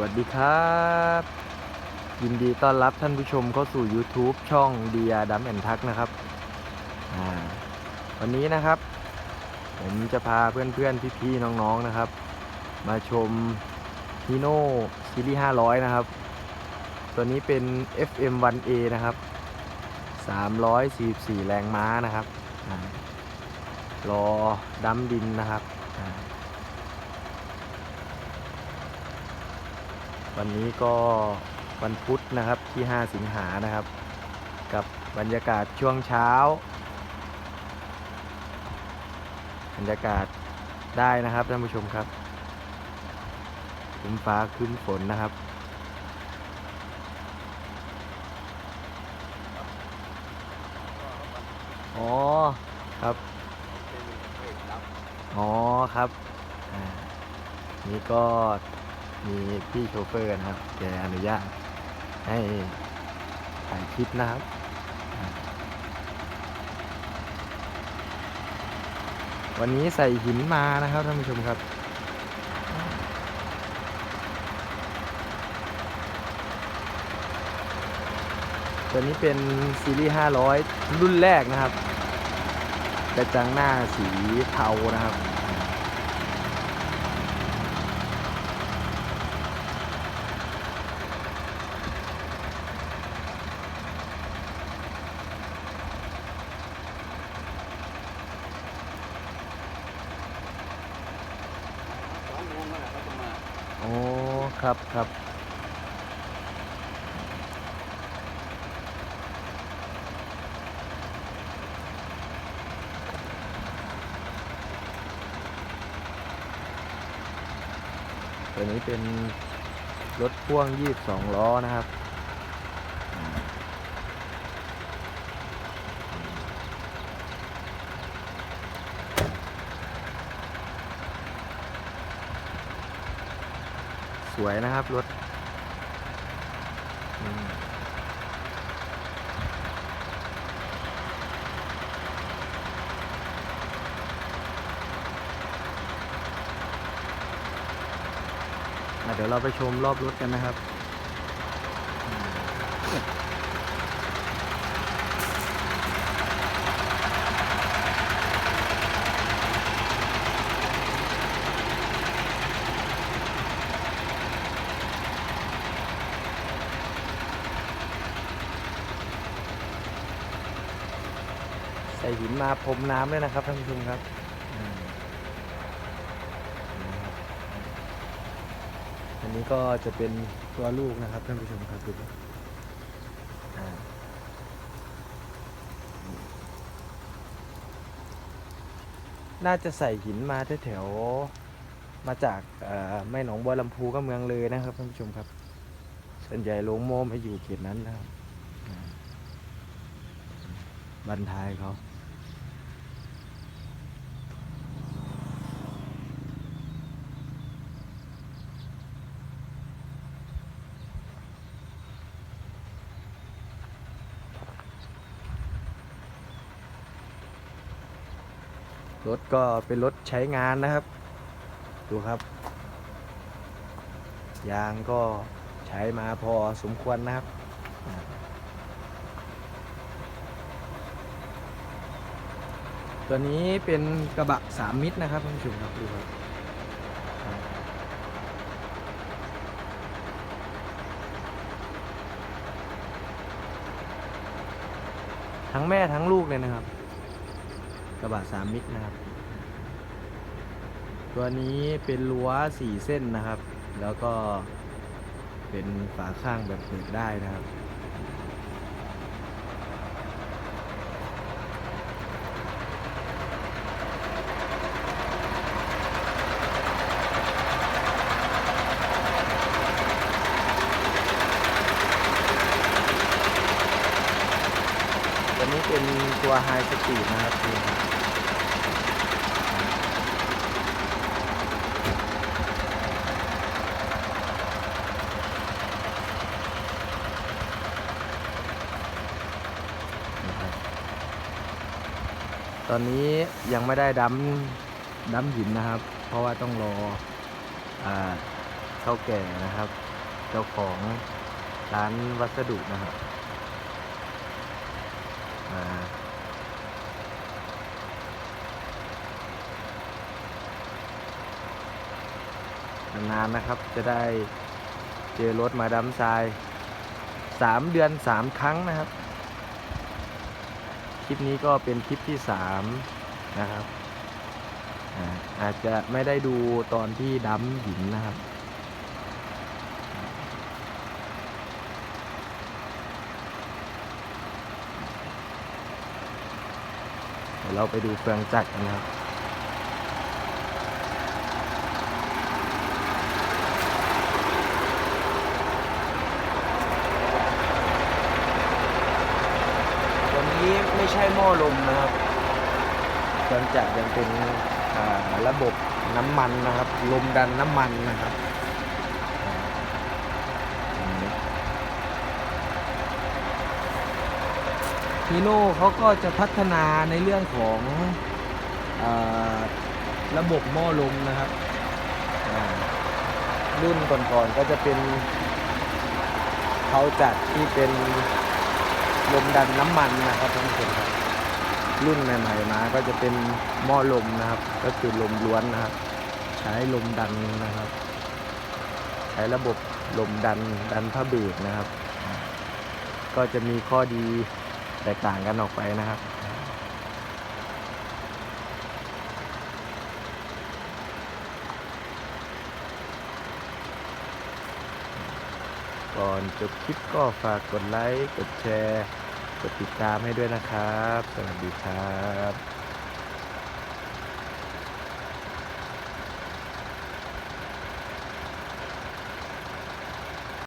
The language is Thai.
วัสดีครับ ยินดีต้อนรับท่านผู้ชมเข้าสู่ YouTube ช่องเดียดัมแอนทักนะครับวันนี้นะครับ ผมจะพาเพื่อนๆ พี่ๆ น้องๆนะครับ มาชมฮีโน่ซีรีส์500 นะครับ ตัวนี้เป็น FM 1A นะครับ 344 แรงม้านะครับอรอดัมดินนะครับอ่า วันนี้ก็วันพุธนะครับที่ 5 สิงหานะครับ กับบรรยากาศช่วงเช้า บรรยากาศได้นะครับท่านผู้ชมครับคึ้มฟ้าคึ้มฝนนะครับอ๋อครับอ๋อครับ นี่ก็ มีพี่โชเฟอร์นะครับแกอนุญาตให้ถ่ายคลิปนะครับวันนี้ใส่หินมานะครับท่านผู้ชมครับ ตัวนี้เป็นซีรีส์ 500 รุ่นแรกนะครับ กระจังหน้าสีเทานะครับ สองโมงแล้วเขาจะมา โอ้ ครับครับตัวนี้เป็นรถพ่วง 22 ล้อนะครับ สวยนะครับรถอะเดี๋ยวเราไปชมรอบรถกันนะครับ ส่หินมาพรมน้ำด้วยนะครับท่านผู้ชมครับอันนี้ก็จะเป็นตัวลูกนะครับท่านผู้ชมครับดูน่าจะใส่หินมาแถวๆมาจากเอ่อไม่หนองบัวลำพูก็เมืองเลยนะครับท่านผู้ชมครับ ส่วนใหญ่ลงโมมาอยู่เขตนั้นนะครับบันทายเขา รถก็เป็นรถใช้งานนะครับ ดูครับ ยางก็ใช้มาพอสมควรนะครับตัวนี้เป็นกระบะสามมิตรนะครับท่านผู้ชมครับดูครับทั้งแม่ทั้งลูกเลยนะครับ กระบะสามมิตรนะครับ ตัวนี้เป็นรั้วสี่เส้นนะครับ แล้วก็เป็นฝาข้างแบบเปิดได้นะครับ ตัวนี้เป็นตัวไฮสปีดนะครับนี่ครับนี่ครับตอนนี้ยังไม่ได้ดัมดัมหินนะครับ เพราะว่าต้องรออ่าเท่าแก่นะครับ เจ้าของร้านวัสดุนะครับ นานๆนะครับจะได้เจอรถมาดัมทรายสามเดือนสามครั้งนะครับ คลิปนี้ก็เป็นคลิปที่สามนะครับอาจจะไม่ได้ดูตอนที่ดัมหินนะครับ ยวเราไปดูเฟืองจักรกันะครับตัวนี้ไม่ใช่หม้อลมนะครับเฟืองจักรยังเป็นระบบน้ำมันนะครับ ลมดันน้ำมันนะครับอ่าอย่างนี้ ฮีโน่เขาก็จะพัฒนาในเรื่องของอระบบหม้อลมนะครับรุ่นก่อนๆก็จะเป็นเขาจัดที่เป็นลมดันน้ำมันนะครับท่านผู้ชมครับรุ่นใหม่ๆมาก็จะเป็นหม้อลมนะครับ ก็คือลมล้วนนะครับ ใช้ลมดันนะครับ ใช้ระบบลมดันดันผ้าเบรกนะครับ ก็จะมีข้อดี แตกต่างกันออกไปนะครับ ก่อนจบคลิปก็ฝากกดไลค์ กดแชร์ กดติดตามให้ด้วยนะครับ สวัสดีครับ